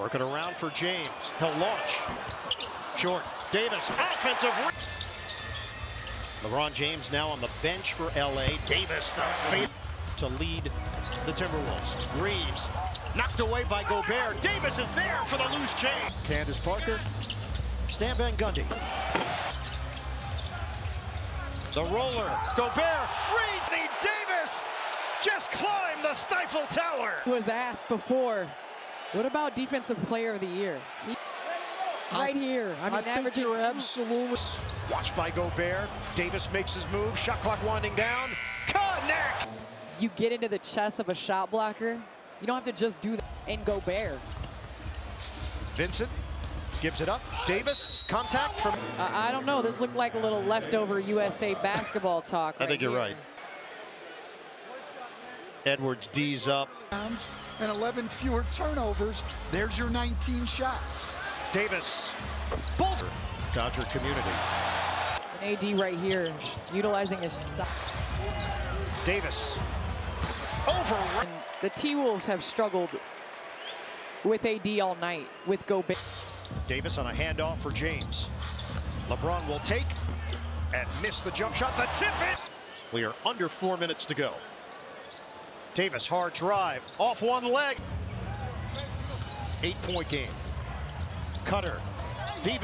Working around for James. He'll launch. Short. Davis. Offensive. LeBron James now on the bench for LA. Davis, the fade to lead the Timberwolves. Reeves knocked away by Gobert. Davis is there for the loose change. Candace Parker. Stan Van Gundy. The roller. Gobert. Reed. Davis just climbed the Stifle Tower. was asked before, what about defensive player of the year? He- right here. I mean, I think averaging you're two- absolutely. Watched by Gobert. Davis makes his move. Shot clock winding down. Connect! you get into the chest of a shot blocker. You don't have to just do that and go bare. Vincent gives it up. Davis contact from. I, I don't know. This looked like a little leftover USA basketball talk. I think you're here. right. Edwards D's up. and 11 fewer turnovers. There's your 19 shots. Davis. Both. Dodger community. An AD right here, utilizing his size. Davis. Over. And the T Wolves have struggled with AD all night with Gobert. Davis on a handoff for James. LeBron will take and miss the jump shot. The tip it. We are under four minutes to go. Davis hard drive off one leg. Eight point game. Cutter. Shade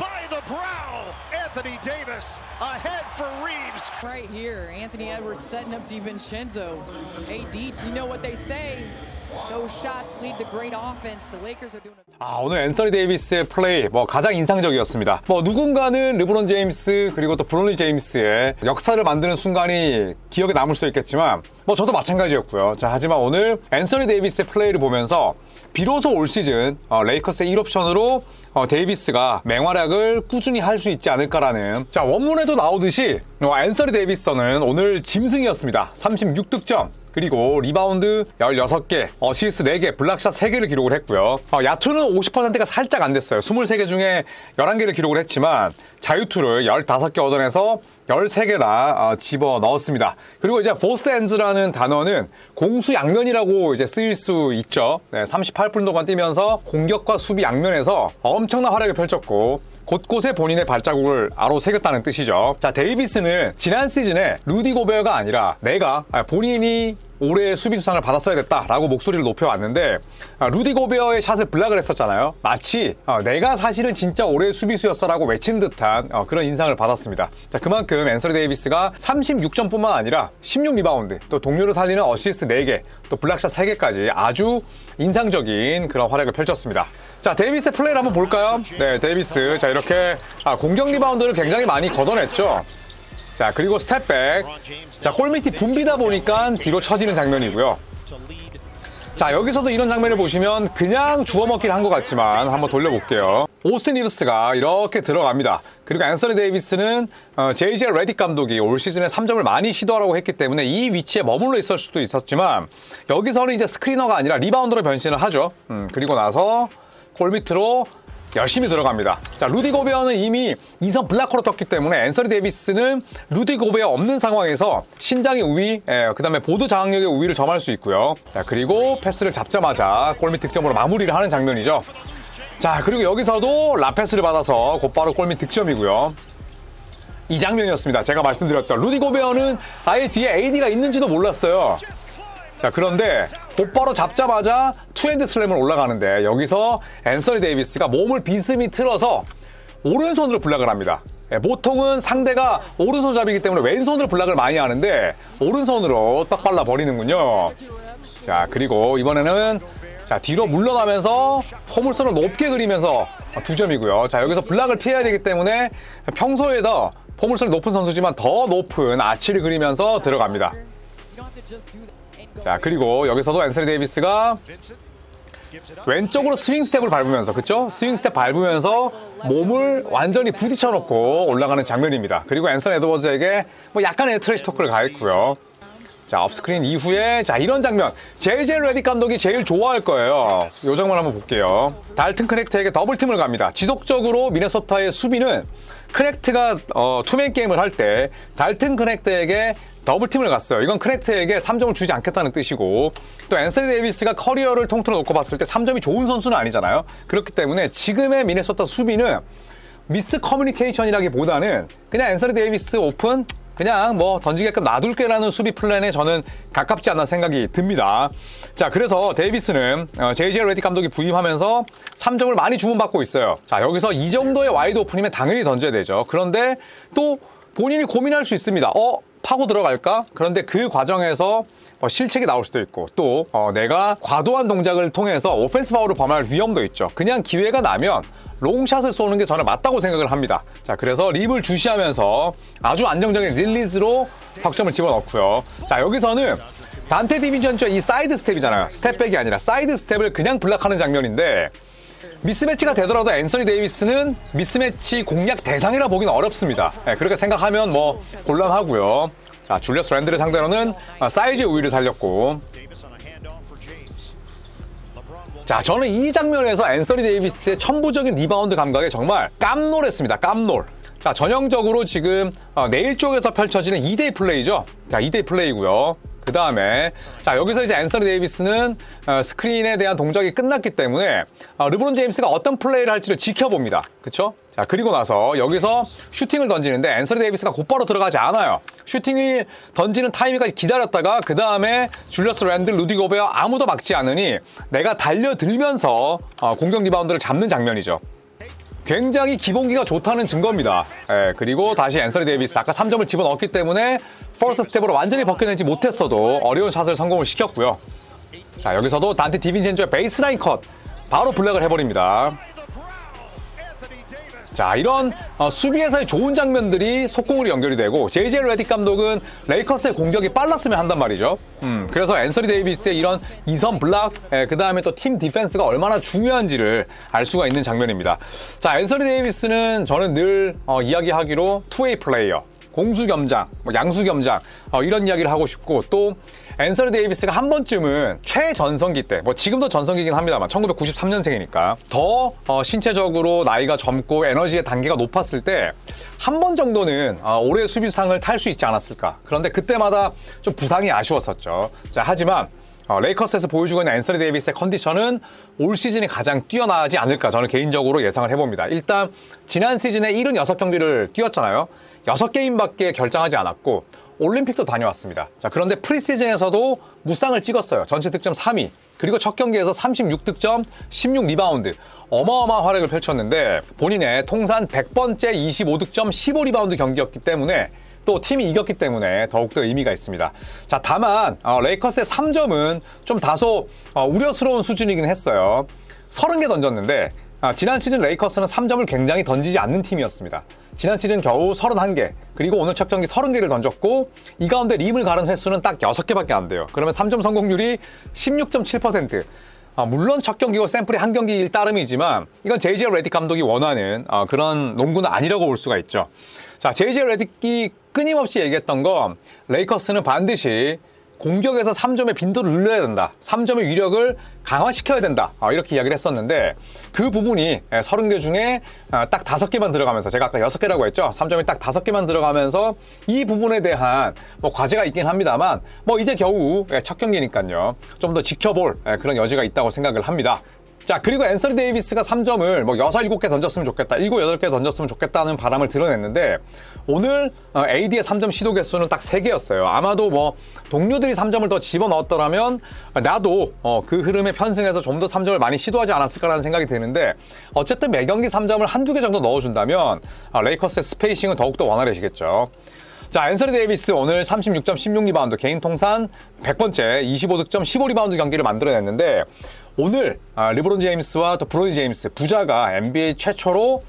by the brow. Anthony Davis ahead for Reeves. Right here, Anthony Edwards setting up DiVincenzo. AD, you know what they say. 아, 오늘 앤서니 데이비스의 플레이 뭐 가장 인상적이었습니다. 뭐 누군가는 르브론 제임스 그리고 또 브로니 제임스의 역사를 만드는 순간이 기억에 남을 수도 있겠지만 뭐 저도 마찬가지였고요. 자, 하지만 오늘 앤서니 데이비스의 플레이를 보면서 비로소 올 시즌 어, 레이커스의 1옵션으로 어, 데이비스가 맹활약을 꾸준히 할 수 있지 않을까라는 자 원문에도 나오듯이 어, 앤서니 데이비스는 오늘 짐승이었습니다. 36득점 그리고 리바운드 16개, 어시스트 4개, 블락샷 3개를 기록을 했고요. 어, 야투는 50%가 살짝 안 됐어요. 23개 중에 11개를 기록을 했지만 자유투를 15개 얻어내서 13개나 집어 넣었습니다. 그리고 이제 포스트 엔즈라는 단어는 공수 양면이라고 이제 쓰일 수 있죠. 네, 38분 동안 뛰면서 공격과 수비 양면에서 엄청난 활약을 펼쳤고 곳곳에 본인의 발자국을 아로 새겼다는 뜻이죠. 자, 데이비스는 지난 시즌에 루디 고베어가 아니라 내가 아, 본인이 올해 수비수상을 받았어야 됐다라고 목소리를 높여왔는데 아, 루디 고베어의 샷을 블락을 했었잖아요. 마치 어, 내가 사실은 진짜 올해 수비수였어라고 외친 듯한 어, 그런 인상을 받았습니다. 자, 그만큼 앤서니 데이비스가 36점뿐만 아니라 16 리바운드, 또 동료를 살리는 어시스트 4개, 또 블락샷 3개까지 아주 인상적인 그런 활약을 펼쳤습니다. 자, 데이비스의 플레이를 한번 볼까요? 네, 데이비스. 자, 이렇게 아, 공격 리바운드를 굉장히 많이 걷어냈죠. 자, 그리고 스텝백. 자, 골밑이 붐비다 보니까 뒤로 처지는 장면이고요. 자, 여기서도 이런 장면을 보시면 그냥 주워 먹기를 한 것 같지만 한번 돌려볼게요. 오스틴 리브스가 이렇게 들어갑니다. 그리고 앤서니 데이비스는 어, JJ 레딕 감독이 올 시즌에 3점을 많이 시도하라고 했기 때문에 이 위치에 머물러 있을 수도 있었지만 여기서는 이제 스크리너가 아니라 리바운더로 변신을 하죠. 음, 그리고 나서 골 밑으로 열심히 들어갑니다. 자, 루디 고베어는 이미 2선 블락커로 떴기 때문에 앤서니 데이비스는 루디 고베어 없는 상황에서 신장의 우위, 그 다음에 보드 장악력의 우위를 점할 수 있고요. 자, 그리고 패스를 잡자마자 골밑 득점으로 마무리를 하는 장면이죠. 자, 그리고 여기서도 라패스를 받아서 곧바로 골밑 득점이고요. 이 장면이었습니다. 제가 말씀드렸던 루디 고베어는 아예 뒤에 AD가 있는지도 몰랐어요. 자, 그런데 곧바로 잡자마자 투핸드 슬램을 올라가는데 여기서 앤서니 데이비스가 몸을 비스듬히 틀어서 오른손으로 블락을 합니다. 예, 보통은 상대가 오른손잡이기 때문에 왼손으로 블락을 많이 하는데 오른손으로 떡 발라 버리는군요. 자, 그리고 이번에는 자, 뒤로 물러나면서 포물선을 높게 그리면서 두 점이고요. 자, 여기서 블락을 피해야 되기 때문에 평소에 더 포물선이 높은 선수지만 더 높은 아치를 그리면서 들어갑니다. 자, 그리고 여기서도 앤서니 데이비스가. 왼쪽으로 스윙 스텝을 밟으면서, 그쵸? 스윙 스텝 밟으면서 몸을 완전히 부딪혀 놓고 올라가는 장면입니다. 그리고 앤서니 에드워즈에게 뭐 약간의 트레이스 토크를 가했고요. 자, 업스크린 이후에, 자, 이런 장면. JJ 레디 감독이 제일 좋아할 거예요. 요 장면 한번 볼게요. 달튼 크넥트에게 더블 팀을 갑니다. 지속적으로 미네소타의 수비는 크넥트가 어, 투맨 게임을 할 때 달튼 크넥트에게 더블팀을 갔어요. 이건 크래트에게 3점을 주지 않겠다는 뜻이고 또 앤서니 데이비스가 커리어를 통틀어 놓고 봤을 때 3점이 좋은 선수는 아니잖아요. 그렇기 때문에 지금의 미네소타 수비는 미스 커뮤니케이션이라기보다는 그냥 앤서니 데이비스 오픈 그냥 뭐 던지게끔 놔둘게라는 수비 플랜에 저는 가깝지 않나 생각이 듭니다. 자, 그래서 데이비스는 어, JJ 레디 감독이 부임하면서 3점을 많이 주문받고 있어요. 자, 여기서 이 정도의 와이드 오픈이면 당연히 던져야 되죠. 그런데 또 본인이 고민할 수 있습니다. 어, 파고 들어갈까? 그런데 그 과정에서 뭐 실책이 나올 수도 있고 또 어, 내가 과도한 동작을 통해서 오펜스 파울을 범할 위험도 있죠. 그냥 기회가 나면 롱샷을 쏘는 게 저는 맞다고 생각을 합니다. 자, 그래서 립을 주시하면서 아주 안정적인 릴리즈로 석점을 집어넣고요. 자, 여기서는 단테 디비전처 이 사이드 스텝이잖아요. 스텝백이 아니라 사이드 스텝을 그냥 블락하는 장면인데 미스매치가 되더라도 앤서니 데이비스는 미스매치 공략 대상이라 보기는 어렵습니다. 예, 그렇게 생각하면 뭐 곤란하고요. 자, 줄리어스 랜드를 상대로는 아, 사이즈 우위를 살렸고 자, 저는 이 장면에서 앤서니 데이비스의 천부적인 리바운드 감각에 정말 깜놀했습니다. 깜놀. 자, 전형적으로 지금 어, 내일 쪽에서 펼쳐지는 2대2 플레이죠. 자, 2대2 플레이고요. 그 다음에 자 여기서 이제 앤서니 데이비스는 어, 스크린에 대한 동작이 끝났기 때문에 어, 르브론 제임스가 어떤 플레이를 할지를 지켜봅니다. 그쵸? 자 그리고 나서 여기서 슈팅을 던지는데 앤서니 데이비스가 곧바로 들어가지 않아요. 슈팅을 던지는 타이밍까지 기다렸다가 그 다음에 줄리어스 랜드, 루디 고베어 아무도 막지 않으니 내가 달려들면서 어, 공격 리바운드를 잡는 장면이죠. 굉장히 기본기가 좋다는 증거입니다. 예, 그리고 다시 앤서니 데이비스 아까 3점을 집어넣었기 때문에 퍼스트 스텝으로 완전히 벗겨내지 못했어도 어려운 샷을 성공을 시켰고요. 자 여기서도 단테 디빈첸조의 베이스라인 컷 바로 블랙을 해버립니다. 자 이런 어, 수비에서의 좋은 장면들이 속공으로 연결이 되고 JJ 레딕 감독은 레이커스의 공격이 빨랐으면 한단 말이죠. 음, 그래서 앤서니 데이비스의 이런 이선 블락, 그 다음에 또 팀 디펜스가 얼마나 중요한지를 알 수가 있는 장면입니다. 자 앤서니 데이비스는 저는 늘 어, 이야기하기로 투웨이 플레이어. 공수겸장, 뭐 양수겸장 어, 이런 이야기를 하고 싶고 또 앤서니 데이비스가 한 번쯤은 최전성기 때, 뭐 지금도 전성기긴 합니다만 1993년생이니까 더 어, 신체적으로 나이가 젊고 에너지의 단계가 높았을 때 한 번 정도는 어, 올해 수비상을 탈 수 있지 않았을까. 그런데 그때마다 좀 부상이 아쉬웠었죠. 자 하지만 어, 레이커스에서 보여주고 있는 앤서니 데이비스의 컨디션은 올 시즌이 가장 뛰어나지 않을까 저는 개인적으로 예상을 해봅니다. 일단 지난 시즌에 76경기를 뛰었잖아요. 6게임밖에 결정하지 않았고 올림픽도 다녀왔습니다. 자, 그런데 프리시즌에서도 무쌍을 찍었어요. 전체 득점 3위. 그리고 첫 경기에서 36득점, 16리바운드. 어마어마한 활약을 펼쳤는데 본인의 통산 100번째 25득점, 15리바운드 경기였기 때문에 또 팀이 이겼기 때문에 더욱더 의미가 있습니다. 자, 다만 어, 레이커스의 3점은 좀 다소 어, 우려스러운 수준이긴 했어요. 30개 던졌는데 아, 지난 시즌 레이커스는 3점을 굉장히 던지지 않는 팀이었습니다. 지난 시즌 겨우 31개, 그리고 오늘 첫 경기 30개를 던졌고 이 가운데 림을 가른 횟수는 딱 6개밖에 안 돼요. 그러면 3점 성공률이 16.7%. 아, 물론 첫 경기고 샘플이 한 경기일 따름이지만 이건 JJ 레딕 감독이 원하는 아, 그런 농구는 아니라고 볼 수가 있죠. 자, JJ 레딕이 끊임없이 얘기했던 건 레이커스는 반드시 공격에서 3점의 빈도를 늘려야 된다. 3점의 위력을 강화시켜야 된다. 어, 이렇게 이야기를 했었는데 그 부분이 30개 중에 어, 딱 5개만 들어가면서 제가 아까 6개라고 했죠. 3점이 딱 5개만 들어가면서 이 부분에 대한 뭐 과제가 있긴 합니다만 뭐 이제 겨우 예, 첫 경기니까요. 좀 더 지켜볼 예, 그런 여지가 있다고 생각을 합니다. 자, 그리고 앤서니 데이비스가 3점을 뭐 6, 7개 던졌으면 좋겠다, 7, 8개 던졌으면 좋겠다는 바람을 드러냈는데, 오늘 어, AD의 3점 시도 개수는 딱 3개였어요. 아마도 뭐, 동료들이 3점을 더 집어넣었더라면, 나도 어, 그 흐름에 편승해서 좀 더 3점을 많이 시도하지 않았을까라는 생각이 드는데, 어쨌든 매 경기 3점을 한두 개 정도 넣어준다면, 어, 레이커스의 스페이싱은 더욱더 원활해지겠죠. 자, 앤서니 데이비스 오늘 36점 16리바운드 개인 통산 100번째 25득점 15리바운드 경기를 만들어냈는데 오늘 아, 르브론 제임스와 또 브로니 제임스 부자가 NBA 최초로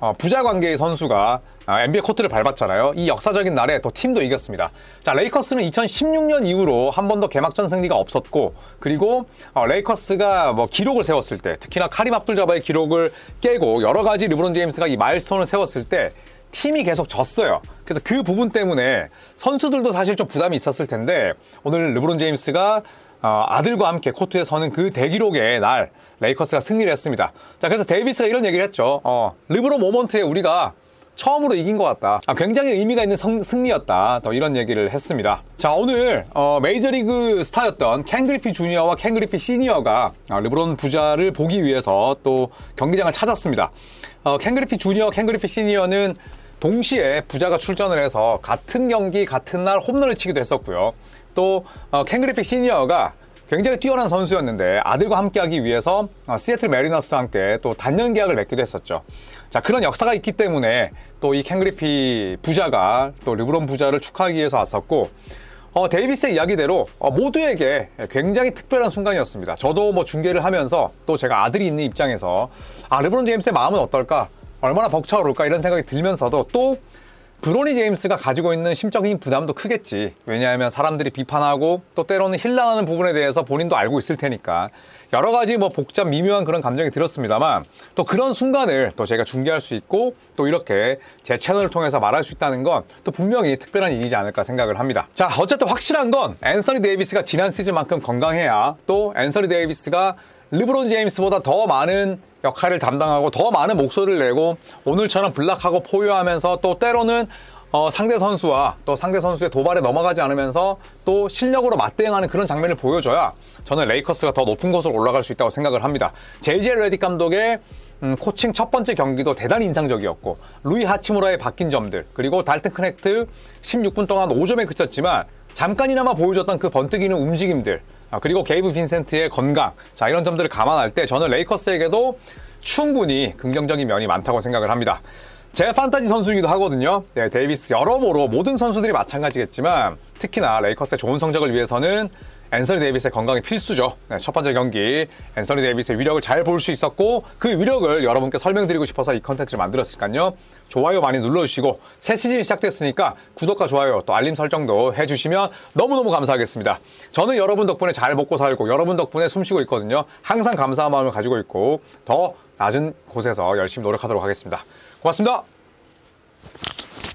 어, 부자 관계의 선수가 아, NBA 코트를 밟았잖아요. 이 역사적인 날에 또 팀도 이겼습니다. 자, 레이커스는 2016년 이후로 한 번도 개막전 승리가 없었고, 그리고 어, 레이커스가 뭐 기록을 세웠을 때, 특히나 카림 압둘 자바의 기록을 깨고 여러 가지 르브론 제임스가 이 마일스톤을 세웠을 때 팀이 계속 졌어요. 그래서 그 부분 때문에 선수들도 사실 좀 부담이 있었을 텐데 오늘 르브론 제임스가 어, 아들과 함께 코트에 서는 그 대기록의 날 레이커스가 승리를 했습니다. 자 그래서 데이비스가 이런 얘기를 했죠. 어, 르브론 모먼트에 우리가 처음으로 이긴 것 같다. 아, 굉장히 의미가 있는 성- 승리였다. 더 이런 얘기를 했습니다. 자, 오늘 어, 메이저리그 스타였던 켄 그리피 주니어와 켄 그리피 시니어가 아, 르브론 부자를 보기 위해서 또 경기장을 찾았습니다. 어, 켄 그리피 주니어, 켄 그리피 시니어는 동시에 부자가 출전을 해서 같은 경기 같은 날 홈런을 치기도 했었고요. 또 어, 켄 그리피 시니어가 굉장히 뛰어난 선수였는데 아들과 함께하기 위해서 어, 시애틀 메리너스와 함께 또 단년 계약을 맺기도 했었죠. 자 그런 역사가 있기 때문에 또 이 켄 그리피 부자가 또 르브론 부자를 축하하기 위해서 왔었고 어, 데이비스의 이야기대로 어, 모두에게 굉장히 특별한 순간이었습니다. 저도 뭐 중계를 하면서 또 제가 아들이 있는 입장에서 아 르브론 제임스의 마음은 어떨까 얼마나 벅차오를까 이런 생각이 들면서도 또 브로니 제임스가 가지고 있는 심적인 부담도 크겠지. 왜냐하면 사람들이 비판하고 또 때로는 힐난하는 부분에 대해서 본인도 알고 있을 테니까 여러 가지 뭐 복잡 미묘한 그런 감정이 들었습니다만 또 그런 순간을 또 제가 중계할 수 있고 또 이렇게 제 채널을 통해서 말할 수 있다는 건 또 분명히 특별한 일이지 않을까 생각을 합니다. 자, 어쨌든 확실한 건 앤서니 데이비스가 지난 시즌만큼 건강해야 또 앤서니 데이비스가 르브론 제임스보다 더 많은 역할을 담당하고 더 많은 목소리를 내고 오늘처럼 블락하고 포효하면서 또 때로는 어, 상대 선수와 또 상대 선수의 도발에 넘어가지 않으면서 또 실력으로 맞대응하는 그런 장면을 보여줘야 저는 레이커스가 더 높은 곳으로 올라갈 수 있다고 생각을 합니다. JJ 레디 감독의 음, 코칭 첫 번째 경기도 대단히 인상적이었고 루이 하치무라의 바뀐 점들 그리고 달튼 크넥트 16분 동안 5점에 그쳤지만 잠깐이나마 보여줬던 그 번뜩이는 움직임들 아, 그리고 게이브 빈센트의 건강 자 이런 점들을 감안할 때 저는 레이커스에게도 충분히 긍정적인 면이 많다고 생각을 합니다. 제 판타지 선수이기도 하거든요. 네, 데이비스 여러모로 모든 선수들이 마찬가지겠지만 특히나 레이커스의 좋은 성적을 위해서는 앤서니 데이비스의 건강이 필수죠. 네, 첫 번째 경기 앤서니 데이비스의 위력을 잘 볼 수 있었고 그 위력을 여러분께 설명드리고 싶어서 이 컨텐츠를 만들었으니까요. 좋아요 많이 눌러주시고 새 시즌이 시작됐으니까 구독과 좋아요 또 알림 설정도 해주시면 너무너무 감사하겠습니다. 저는 여러분 덕분에 잘 먹고 살고 여러분 덕분에 숨쉬고 있거든요. 항상 감사한 마음을 가지고 있고 더 낮은 곳에서 열심히 노력하도록 하겠습니다. 고맙습니다.